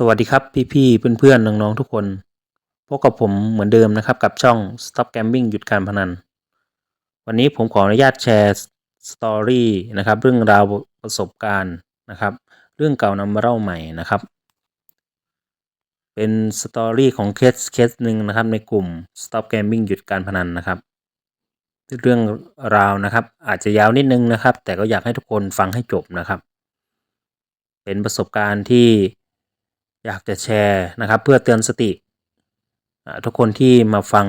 สวัสดีครับพี่ๆเพื่อนๆน้องๆทุกคน พบกับผมเหมือนเดิมนะครับกับช่อง Stop Gambling หยุดการพนัน วันนี้ผมขออนุญาตแชร์สตอรี่นะครับเรื่องราวประสบการณ์นะครับ เรื่องเก่านำมาเล่าใหม่นะครับ เป็นสตอรี่ของเคสเคสหนึ่งนะครับในกลุ่ม Stop Gambling หยุดการพนันนะครับ เรื่องราวนะครับ อาจจะยาวนิดนึงนะครับ แต่ก็อยากให้ทุกคนฟังให้จบนะครับ เป็นประสบการณ์ที่ อยากจะแชร์นะครับเพื่อเตือนสติทุกคนที่มาฟัง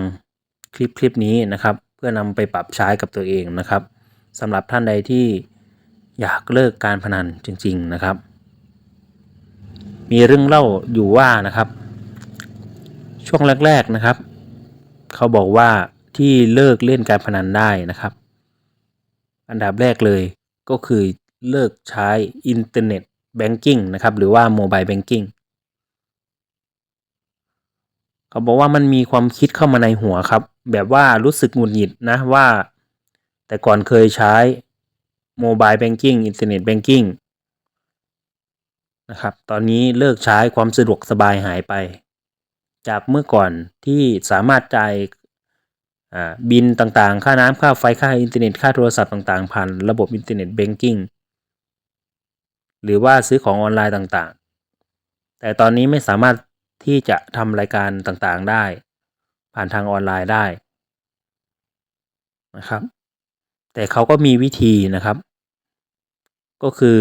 คลิปคลิปนี้นะครับ เพื่อนำไปปรับใช้กับตัวเองนะครับสำหรับท่านใดที่อยากเลิกการพนันจริง ๆนะครับ มีเรื่องเล่าอยู่ว่านะครับ ช่วงแรก ๆนะครับ เขาบอกว่าที่เลิกเล่นการพนันได้นะครับ อันดับแรกเลยก็คือเลิกใช้อินเทอร์เน็ตแบงกิ้งนะครับหรือว่าโมบายแบงกิ้ง เขาบอกว่ามันมีความคิดเข้ามาในหัวครับ แบบว่ารู้สึกหงุดหงิดนะว่า แต่ก่อนเคยใช้โมบายแบงกิ้งอินเทอร์เน็ตแบงกิ้งนะครับ ตอนนี้เลิกใช้ความสะดวกสบายหายไป จากเมื่อก่อนที่สามารถจ่ายบินต่างๆ ค่าน้ำค่าไฟ ค่าอินเทอร์เน็ต ค่าโทรศัพท์ต่างๆ ผ่านระบบอินเทอร์เน็ตแบงกิ้งหรือว่าซื้อของออนไลน์ต่างๆ แต่ตอนนี้ไม่สามารถ ที่จะทำรายการต่างๆได้ ผ่านทางออนไลน์ได้นะครับ แต่เขาก็มีวิธีนะครับ ก็คือ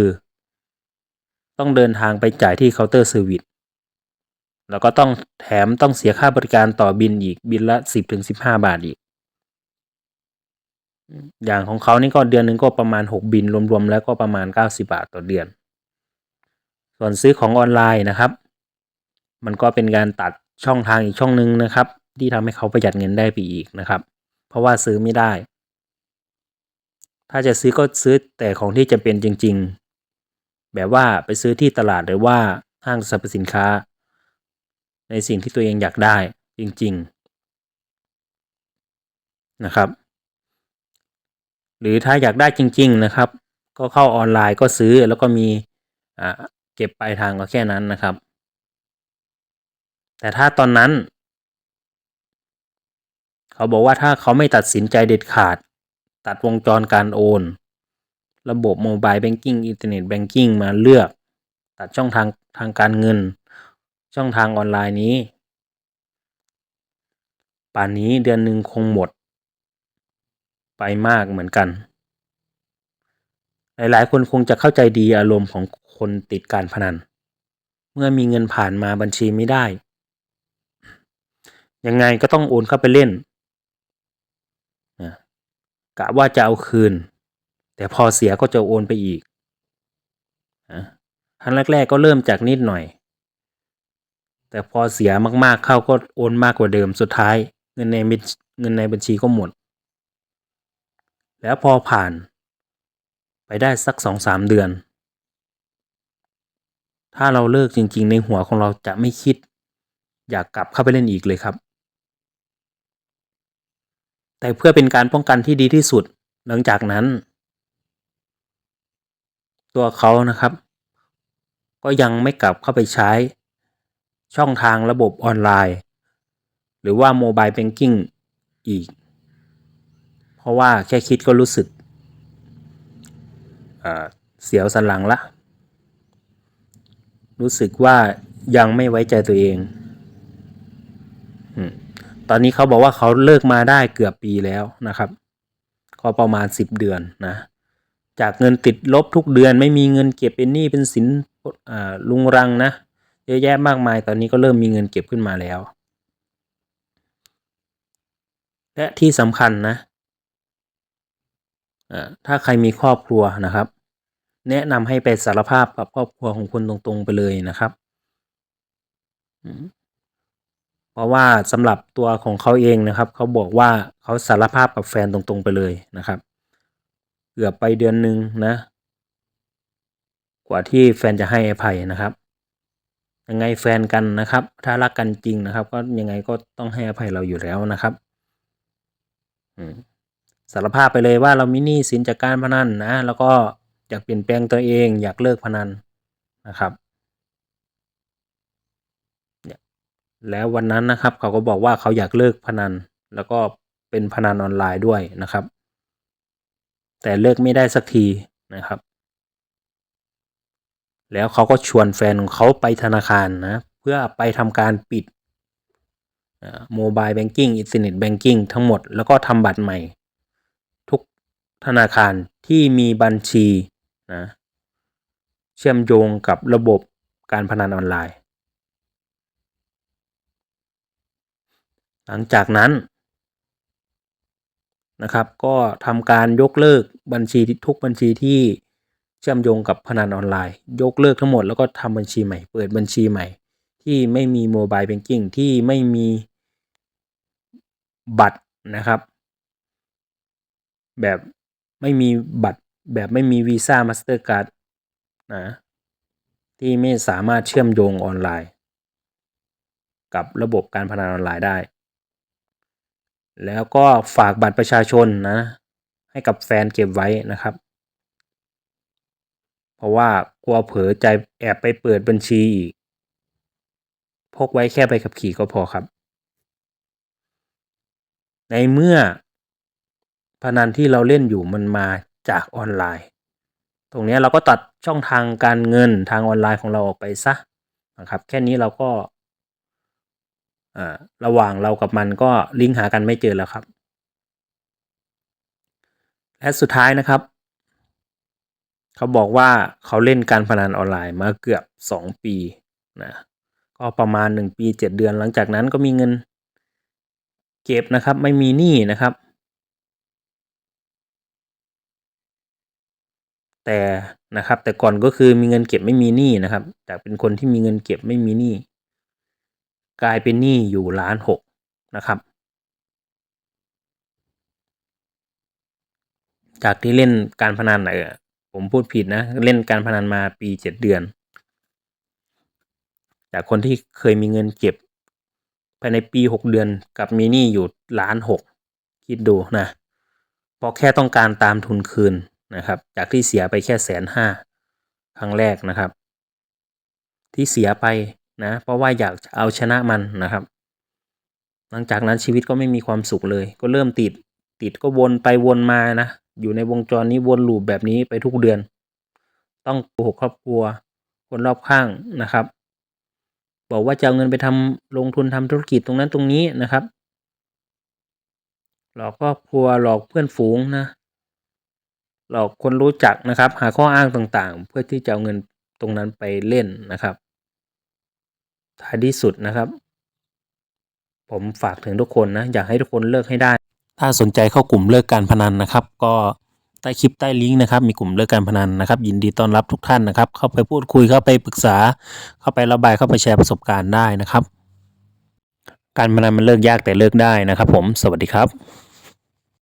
ต้องเดินทางไปจ่ายที่เคาน์เตอร์เซอร์วิสแล้วก็ต้องแถมต้องเสียค่าบริการต่อบินอีกบินละสิบถึงสิบห้าบาทอีก อย่างของเขานี่ก็เดือนหนึ่งก็ประมาณหกบินรวมๆแล้วก็ประมาณเก้าสิบาทต่อเดือน ส่วนซื้อของออนไลน์นะครับ มันก็เป็นการตัดช่องทางอีกช่องหนึ่งนะครับ ที่ทำให้เขาประหยัดเงินได้ไปอีกนะครับ เพราะว่าซื้อไม่ได้ ถ้าจะซื้อก็ซื้อแต่ของที่จำเป็นจริง ๆ แบบว่าไปซื้อที่ตลาดหรือว่าห้างสรรพสินค้า ในสิ่งที่ตัวเองอยากได้จริง ๆนะครับ หรือถ้าอยากได้จริง ๆนะครับ ก็เข้าออนไลน์ก็ซื้อแล้วก็มีเก็บปลายทางก็แค่นั้นนะครับ แต่ถ้าตอนนั้น เขาบอกว่าถ้าเขาไม่ตัดสินใจเด็ดขาด ตัดวงจรการโอน ระบบโมบายแบงกิ้งอินเทอร์เน็ตแบงกิ้งมาเลือก ตัดช่องทางทางการเงิน ช่องทางออนไลน์นี้ ป่านนี้เดือนหนึ่งคงหมด ไปมากเหมือนกัน หลายๆ คนคงจะเข้าใจดีอารมณ์ของคนติดการพนัน เมื่อมีเงินผ่านมาบัญชีไม่ได้ ยังไงก็ต้องโอนเข้าไปเล่นนะกะว่าจะเอาคืน แต่พอเสียก็จะโอนไปอีกนะครั้งแรก ๆ ก็เริ่มจากนิดหน่อย แต่พอเสียมากๆเข้าก็โอนมากกว่าเดิมสุดท้าย เงินในเงินในบัญชีก็หมด แล้วพอผ่านไปได้สักสองสามเดือน ถ้าเราเลิกจริงๆ ในหัวของเราจะไม่คิด อยากกลับเข้าไปเล่นอีกเลยครับ แต่เพื่อเป็นการป้องกันที่ดีที่สุด หลังจากนั้น ตัวเขานะครับ ก็ยังไม่กลับเข้าไปใช้ ช่องทางระบบออนไลน์ หรือว่าโมบายแบงกิ้งอีก เพราะว่าแค่คิดก็รู้สึกเสียวสันหลังละ รู้สึกว่ายังไม่ไว้ใจตัวเอง ตอนนี้เขาบอกว่าเขาเลิกมาได้เกือบปีแล้วนะครับ ก็ประมาณสิบเดือนนะ จากเงินติดลบทุกเดือนไม่มีเงินเก็บเป็นหนี้เป็นสินลุงรังนะเยอะแยะมากมายตอนนี้ก็เริ่มมีเงินเก็บขึ้นมาแล้ว และที่สำคัญนะถ้าใครมีครอบครัวนะครับ แนะนำให้ไปสารภาพกับครอบครัวของคุณตรงๆไปเลยนะครับ ราะว่าสำหรับตัวของเขาเองนะครับเขาบอกว่าเขาสารภาพกับแฟนตรงๆไปเลยนะครับเกือบไปเดือนหนึ่งนะ กว่าที่แฟนจะให้อภัยนะครับ ยังไงแฟนกันนะครับ ถ้ารักกันจริงนะครับ ก็ยังไงก็ต้องให้อภัยเราอยู่แล้วนะครับสารภาพไปเลยว่าเรามีหนี้สินจากการพนันนะแล้วก็อยากเปลี่ยนแปลงตัวเอง อยากเลิกพนันนะครับ แล้ววันนั้นนะครับเขาก็บอกว่าเขาอยากเลิกพนัน แล้วก็เป็นพนันออนไลน์ด้วยนะครับ แต่เลิกไม่ได้สักทีนะครับ แล้วเขาก็ชวนแฟนของเขาไปธนาคารนะ เพื่อไปทำการปิดโมบายแบงกิ้งอินเทอร์เน็ตแบงกิ้งทั้งหมด แล้วก็ทำบัตรใหม่ ทุกธนาคารที่มีบัญชีนะเชื่อมโยงกับระบบการพนันออนไลน์ หลังจากนั้นนะครับ ก็ทำการยกเลิกบัญชีทุกบัญชีที่เชื่อมโยงกับพนันออนไลน์ ยกเลิกทั้งหมดแล้วก็ทำบัญชีใหม่ เปิดบัญชีใหม่ ที่ไม่มีโมบายแบงกิ้งที่ไม่มีบัตรนะครับ แบบไม่มีบัตรแบบไม่มีวีซ่ามาสเตอร์การ์ดนะที่ไม่สามารถเชื่อมโยงออนไลน์ กับระบบการพนันออนไลน์ได้ แล้วก็ฝากบัตรประชาชนนะ ให้กับแฟนเก็บไว้นะครับ เพราะว่ากลัวเผลอใจแอบไปเปิดบัญชีอีก พกไว้แค่ใบขับขี่ก็พอครับ ในเมื่อพนันที่เราเล่นอยู่มันมาจากออนไลน์ ตรงนี้เราก็ตัดช่องทางการเงินทางออนไลน์ของเราออกไปซะนะครับ แค่นี้เราก็ ระหว่างเรากับมันก็ลิงก์หากันไม่เจอแล้วครับ และสุดท้ายนะครับ เขาบอกว่าเขาเล่นการพนันออนไลน์มาเกือบ 2 ปีนะก็ประมาณ 1 ปี 7 เดือนหลังจากนั้นก็มีเงินเก็บนะครับ ไม่มีหนี้นะครับ แต่นะครับแต่ก่อนก็คือมีเงินเก็บไม่มีหนี้นะครับ จากเป็นคนที่มีเงินเก็บไม่มีหนี้ กลายเป็นหนี้อยู่ล้านหกนะครับ จากที่เล่นการพนันเออผมพูดผิดนะ เล่นการพนันมาปีเจ็ดเดือน จากคนที่เคยมีเงินเก็บภายในปีหกเดือนกับมีหนี้อยู่ล้านหกคิดดูนะเพราะแค่ต้องการตามทุนคืนนะครับ จากที่เสียไปแค่แสนห้าครั้งแรกนะครับ ที่เสียไป นะเพราะว่าอยากเอาชนะมันนะครับ หลังจากนั้นชีวิตก็ไม่มีความสุขเลย ก็เริ่มติดติดก็วนไปวนมานะอยู่ในวงจรนี้วนลูปแบบนี้ไปทุกเดือน ต้องโกหกครอบครัว คนรอบข้างนะครับ บอกว่าจะเอาเงินไปทำลงทุนทำธุรกิจตรงนั้นตรงนี้นะครับ หลอกครอบครัวหลอกเพื่อนฝูงนะ หลอกคนรู้จักนะครับ หาข้ออ้างต่างๆ เพื่อที่จะเอาเงินตรงนั้นไปเล่นนะครับ ท้ายที่สุดนะครับ ผมฝากถึงทุกคนนะ อยากให้ทุกคนเลิกให้ได้ ถ้าสนใจเข้ากลุ่มเลิกการพนันนะครับ ก็ใต้คลิปใต้ลิงก์นะครับมีกลุ่มเลิกการพนันนะครับ ยินดีต้อนรับทุกท่านนะครับ เข้าไปพูดคุยเข้าไปปรึกษา เข้าไประบายเข้าไปแชร์ประสบการณ์ได้นะครับ การพนันมันเลิกยากแต่เลิกได้นะครับ ผมสวัสดีครับ